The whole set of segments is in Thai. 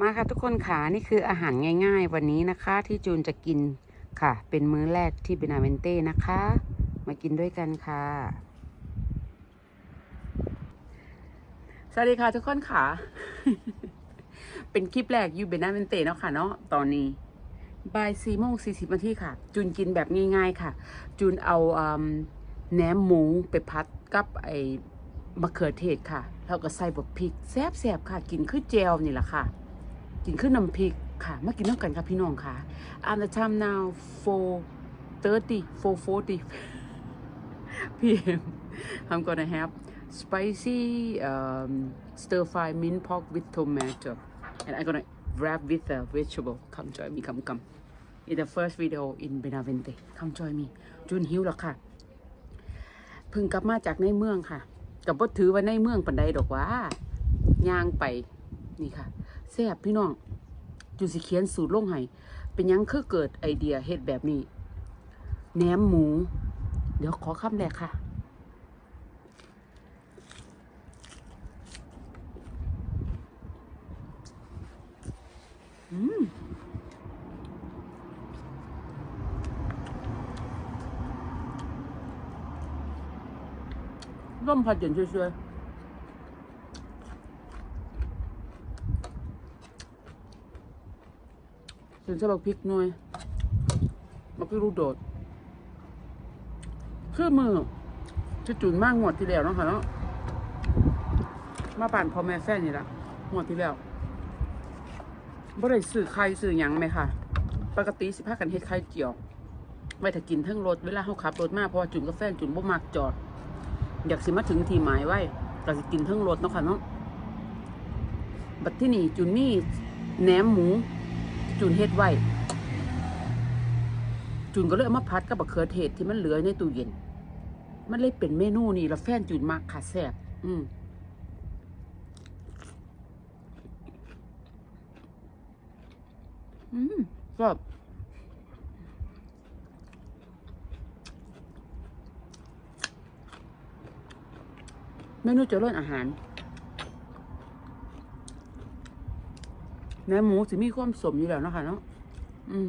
มาค่ะทุกคนค่ะนี่คืออาหารง่าย ๆ วันนี้นะคะ ที่จูนจะกินค่ะ เป็นมื้อแรกที่เบนาเวนเต้นะคะ มากินด้วยกันค่ะ สวัสดีค่ะทุกคนค่ะ เป็นคลิปแรกยูเบนาเวนเต้เนาะค่ะเนาะตอนนี้บ่ายสี่โมงสี่สิบนาทีค่ะ จูนกินแบบง่ายๆค่ะ จูนเอาอแหนมหมูไปพัดกับไอ้มะเขือเทศค่ะแล้วก็ใส่บวกพริกแซ่บๆค่ะ กินคือเจลนี่แหละค่ะ กินขึ้นน้ำพริกค่ะมากินน้ำกันค่ะพี่น้องค่ะ and the time now 4:30 4:40 p.m. I'm gonna have spicy um, stir fry mint pork with tomato and I'm gonna wrap with a vegetable come join me come come in the first video in Benavente come join me จุนหิวแล้วค่ะเพิ่งกลับมาจากในเมืองค่ะ กับบ่ถือว่าในเมืองปันใดดอกว่าย่างไปนี่ค่ะ แซ่บพี่น้องจูสิเขียนสูตรลงให้เป็นยังคือเกิดไอเดียเฮ็ดแบบนี้แหนมหมู เดี๋ยวขอคำแรกค่ะ อืมร่มผัดเย็นช่วยๆ ถึงจะบอกพริกหน่อยมันก็รู้โดด คือมือจะจุนมากงวดที่แล้วเนาะค่ะเนาะมาป่านพอแม่แฟนนี่ละงวดที่แล้วบ่ได้ซื้อไข่ซื้อหยังไหมค่ะ ปกติสิพากันเฮ็ดไข่เจียวไว้ถ้ากินทั้งรถเวลาเฮาขับรถมาเพราะว่าจุนกับแฟจุนบ่มักจอด อยากสิมาถึงที่หมายไว้ก็สิกินทั้งรถเนาะค่ะเนาะบัดที่นี่จุนมีแหนมหมู จุนเฮ็ดไว้ จุนก็เลยเอามาพัดกับบักเขือเทศที่มันเหลือในตู้เย็น มันเลยเป็นเมนูนี่แล้วแฟนจุนมากค่ะแซ่บอืมอืมก็เมนูเจริญอาหาร แหนมหมูสิมีความสมอยู่แล้วเนาะคะเนาะอืม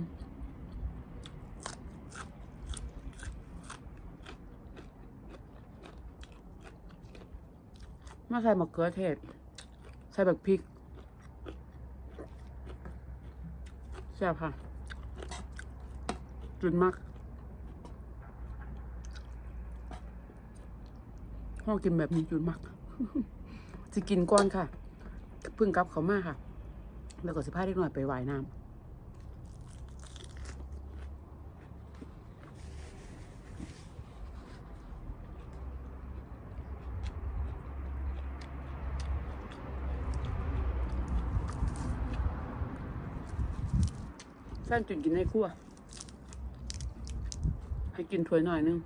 มาใส่มะเขือเทศ ใส่แบบพริกแซ่บค่ะ จุนมากพ่อกินแบบนี้จุนมากจะกินก้อนค่ะเพึ่งกลับเขามาค่ะ แล้วก็สิพาเด็กหน่อยไปว่ายน้ำแฟนจุนกินให้คั่วให้กินถ้วยหน่อยนึง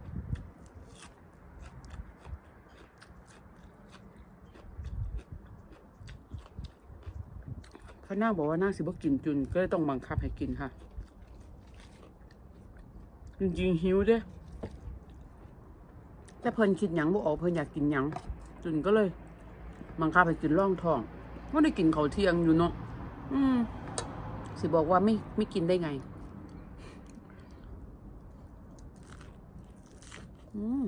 เขา นางบอกว่านั่งสิบ่กินจุนก็เลยต้องบังคับให้กินค่ะ จริงๆหิวเด้แต่เพิ่นคิดหยังบ่ออกเพิ่นอยากกินหยังจุนก็เลยบังคับให้กินร่องท้องว่าได้กินเขาวเที่ยงอยู่เนาะอืม สิบอกว่าไม่ไม่กินได้ไง อืม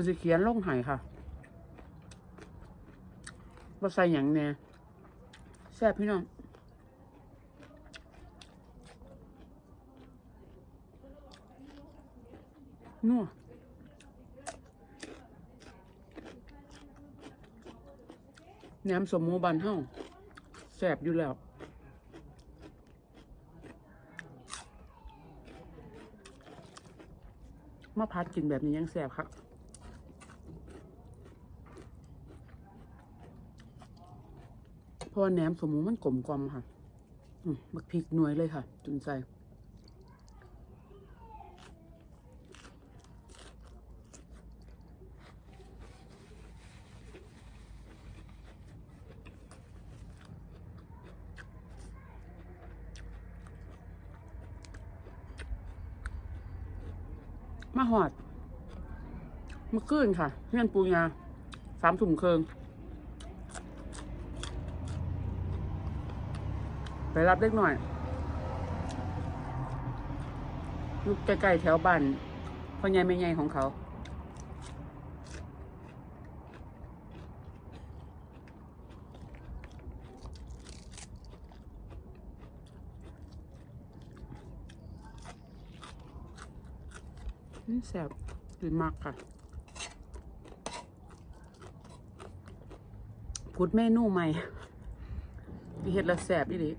คือสิเขียนลงใหายค่ะว่าใส่หยังแน่แซ่บพี่น้องนัวแหนมสมมูบันเฮ้าแซ่บอยู่แล้ว มาพัดกินแบบนี้ยังแซ่บครับ พราะว่าแหนมสมูมันกลมกลมค่ะบักพริกหน่วยเลยค่ะ จุนใจมาหอด เมื่อคืนค่ะเงื่อนปูยาสามถุ่มเคิง ไปรับเล็กหน่อยอยู่ใกล้ๆแถวบ้านพ่อใหญ่แม่ใหญ่ของเขา นี่แสบดีมากค่ะพูดเมนูใหม่ที่เฮ็ดล้วแสบอีหลี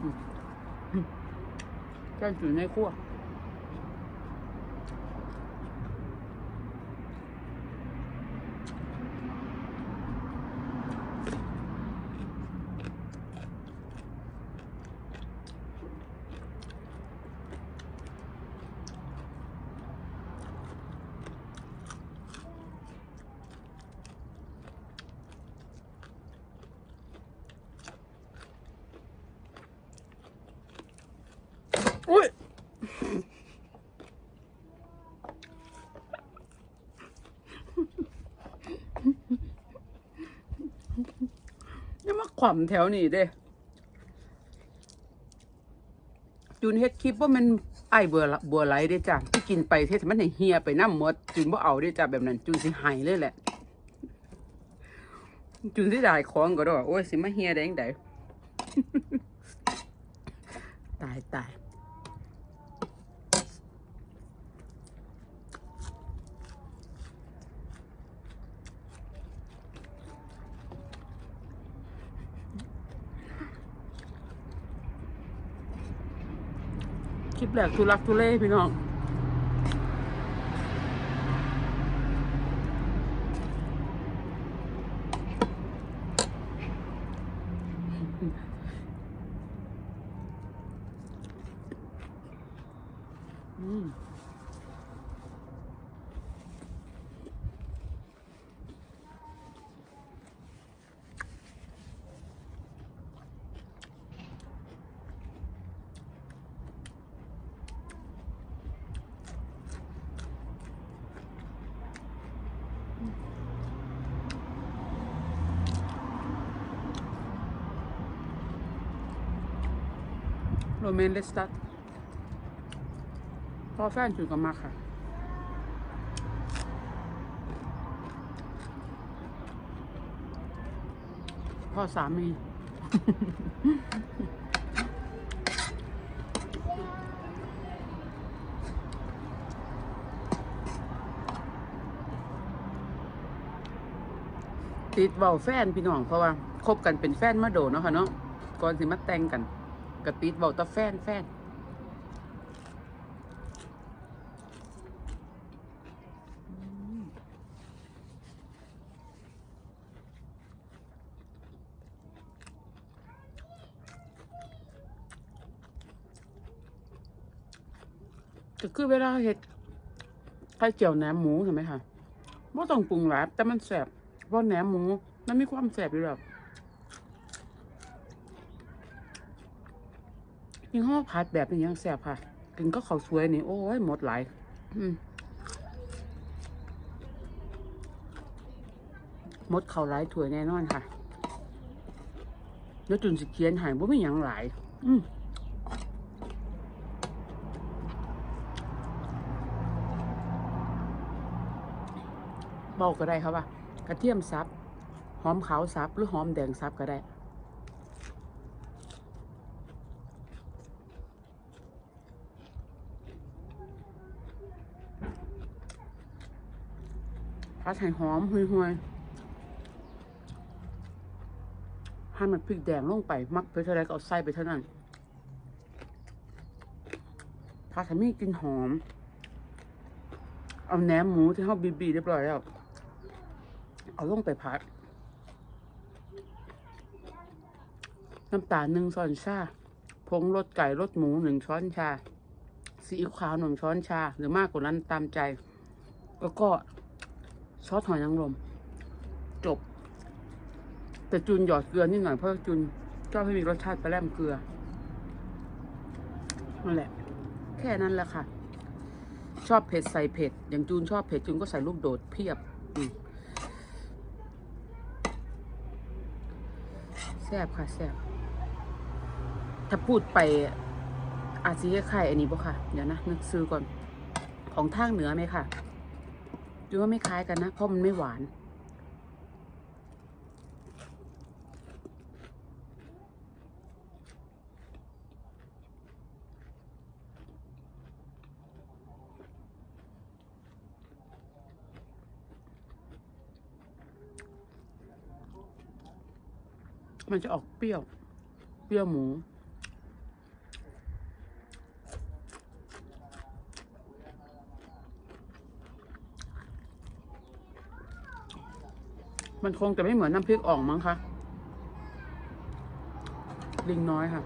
อืมอืม แก้อยู่ในครัว อุ้ย อมาขำแถวนี้เด้จูนเฮ็ดคลิปว่ามันไอเบัวละบัวไหลเด้จ้ะที่กินไปเทศมันให้เฮียไปน้ำหมดจูนบ่เอาเด้จ้ะแบบนั้นจูนสิหายเลยแหละ จูนสิได้ของก็ได้โอ้ยสิมาเฮียได้ยังไงตายตาย คลิปแรกทุลักทุเลพี่น้องอืม โรเมนเลสตัสพอแฟนจุดกับมาค่ะ พ่อสามี ติดเว้าแฟนพี่น้องเพราะว่าคบกันเป็นแฟนมาโดนเนาะค่ะเนาะก่อนสิมาแต่งกัน ก็ติดเว้าตะแฟนแฟนก็คือเวลาเห็ดไข่เจียวแหนมหมูเห็นไหมคะว่าต้องปรุงหลายแต่มันแสบเพราะแหนมหมูมันมีความแสบอยู่แล้ว ยิ่งห่อผัดแบบนี้ยังแสบค่ะ กินก็ข้าวสวยนี่โอ้ยหมดหลายหมดข้าวหลายถ้วยแน่นอนค่ะแล้วจุนสิเขียนหายว่าไม่ยังหลาย อืมบอกก็ได้ครับว่ากระเทียมซับหอมขาวซับหรือหอมแดงซับก็ได้ ผัดให้หอมห่วยๆให้มันพริกแดงลงไป มักไปเท่าไรก็เอาใส่ไปเท่านั้นผัดให้มีกลินหอม เอาแหนมหมูที่เขาบีบีเรียบร้อยแล้ว เอาลงไปผัด น้ำตาลหนึ่งช้อนชาผงรสไก่รสหมูหนึ่งช้อนชาซีอิ๊วขาวหนึ่งช้อนชา หรือมากกว่านั้นตามใจ แล้วก็ ซอสหอยนางรมจบ แต่จูนหยอดเกลือนิดหน่อยเพราะจูนชอบให้มีรสชาติปลาแรมเกลือนั่นแหละ แค่นั้นแหละค่ะ ชอบเผ็ดใส่เผ็ด อย่างจูนชอบเผ็ดจูนก็ใส่ลูกโดดเพียบแซ่บค่ะแซ่บถ้าพูดไปอาจจะคล้ายๆอันนี้บ่ค่ะ เดี๋ยวนะนึกซื้อก่อน ของทางเหนือไหมค่ะ จูว่าไม่คล้ายกันนะ เพราะมันไม่หวาน มันจะออกเปรี้ยว เปรี้ยวหมู มันคงจะไม่เหมือนน้ำพริกอ่องมั้งคะลิงน้อยค่ะ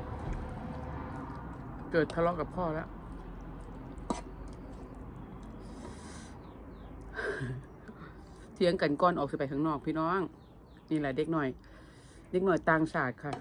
เกิดทะเลาะกับพ่อแล้ว เถียงกันก่อนออกสิไปข้างนอกพี่น้อง นี่แหละเด็กหน่อย เด็กหน่อยต่างชาติค่ะ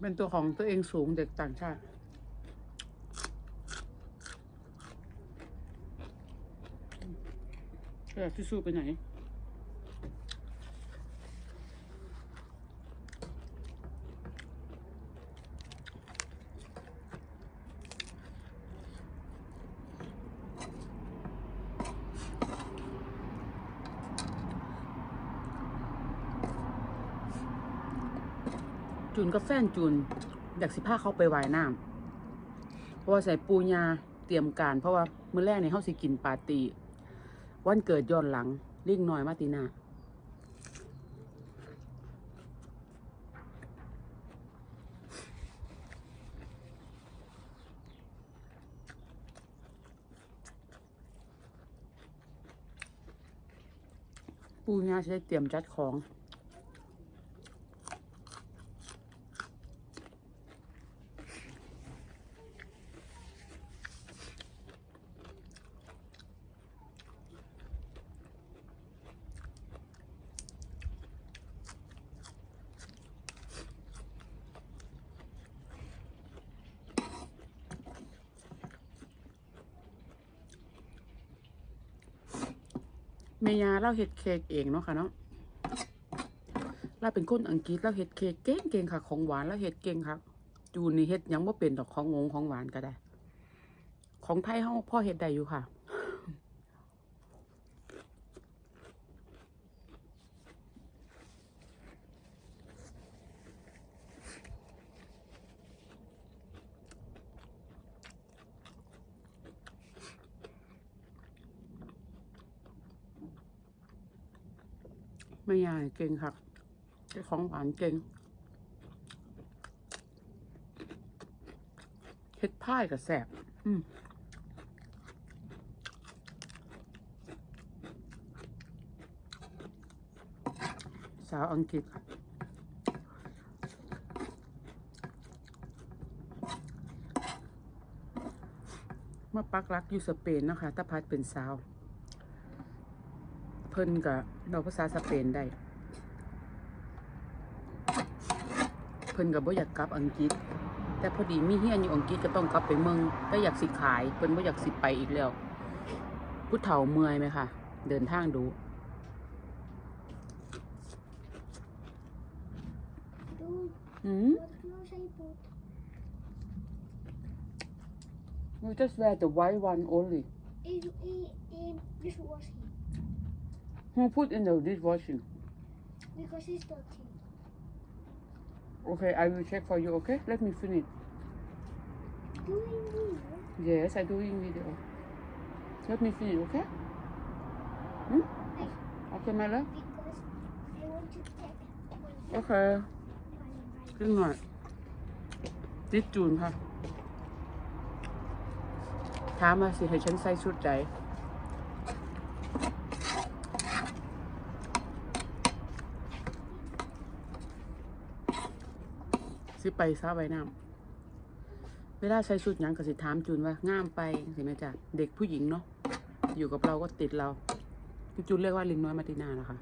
เป็นตัวของตัวเองสูงเด็กต่างชาติกระดาษทิชชู่ไปไหน จูนกับแฟนจูนอยากสิพาเขาไปว่ายน้ำเพราะว่าใส่ปูยาเตรียมการ เพราะว่ามื้อแรกในเฮาสิกินปาร์ตี้วันเกิดย้อนหลังลิ่งน้อยมาตินาปูยาใช้เตรียมจัดของ มยาเราเห็ดเค้กเองเนาะค่ะเนาะเราเป็นคนอังกฤษเราเห็ดเค้กเก่งเก่งค่ะ ของหวานเราเห็ดเก่งค่ะจูนนี่เห็ดยังบ่เป็นดอกของงงของหวานก็ได้ ของไทยเฮาพ่อเห็ดได้อยู่ค่ะ ไม่ยายเก่งค่ะเจ้ของหวานเก่งเฮ็ดพายกับแสบอืมสาวอังกฤษมาปักหลักอยู่สเปนนะคะตาพัดเป็นสาว พิ่นกับเราภาษาสเปนได้ เพิ่นกับบ่อยากกลับอังกฤษ แต่พอดีมีเฮียนอยู่อังกฤษก็ต้องกลับไปเมืองก็อยากสิขาย เพิ่นบ่อยากสิไปอีกแล้วผู้เฒ่าเมื่อยไหมคะเดินทางดู Dude, อืม what clothes I put? you just wear the white one only Is in, in dishwashing who put in the dishwashing because it's dirty. okay I will check for you okay let me finish Doing video, yes I doing video let me finish okay hmm? okay my love because I want to check my okay my ขึ้นหน่อย my นิดจูนค่ะถามมาสิให้ฉันใส่ชุดใด สิไปซาไว้น้ำเวลาใส่ชุดยังก็สิถามจูนว่างามไปสิแม่จ๊ะเด็กผู้หญิงเนาะอยู่กับเราก็ติดเราพี่จูนเรียกว่าลิงน้อยมาตินานะคะ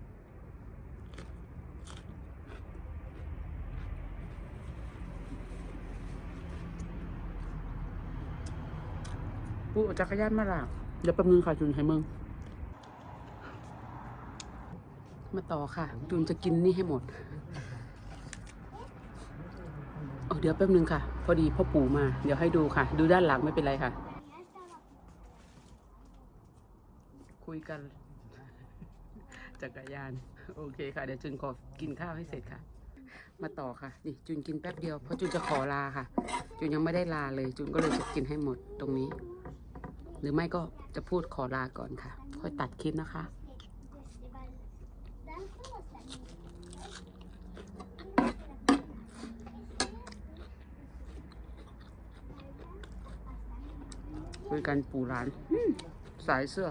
ปูเอจักรยานมาหลากเดี๋ยวแป๊บนึงค่ะจูนให้มึงมาต่อค่ะจูนจะกินนี่ให้หมด เดี๋ยวแป๊บนึงค่ะ พอดีพ่อปู่มา เดี๋ยวให้ดูค่ะ ดูด้านหลังไม่เป็นไรค่ะ คุยกัน จักรยาน โอเคค่ะ เดี๋ยวจูนขอกินข้าวให้เสร็จค่ะ มาต่อค่ะ นี่จูนกินแป๊บเดียว เพราะจูนจะขอลาค่ะจูนยังไม่ได้ลาเลยจูนก็เลยจะกินให้หมดตรงนี้ หรือไม่ก็จะพูดขอลาก่อนค่ะ ค่อยตัดคลิปนะคะ คุยกันปูร้านสายเสื้อ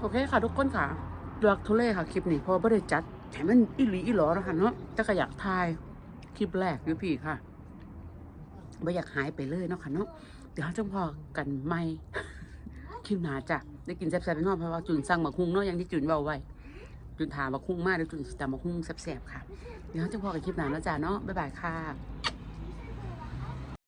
โอเคค่ะทุกคนค่ะเลือกทุเล่ค่ะ คลิปนี้พราะไม่ได้จัดแถมมันอีหลีอีหลอนะคะเนาะแต่ก็อยากทายคลิปแรกอยู่พี่ค่ะไม่อยากหายไปเลยเนาะค่ะเนาะเดี๋ยวเราจะพอกันไม่คลิปหนาจ้ะ ได้กินแซ่บๆเป็นอกเพราะว่าจุนสั่งมาคุ้งเนาะอย่างที่จุนเบาไว้ จุนถามมาคุ้งมากแล้วจุนจะมาคุ้งแซ่บๆค่ะ เดี๋ยวเราจะพอกับคลิปหนานะจ้ะเนาะบ๊ายบายค่ะ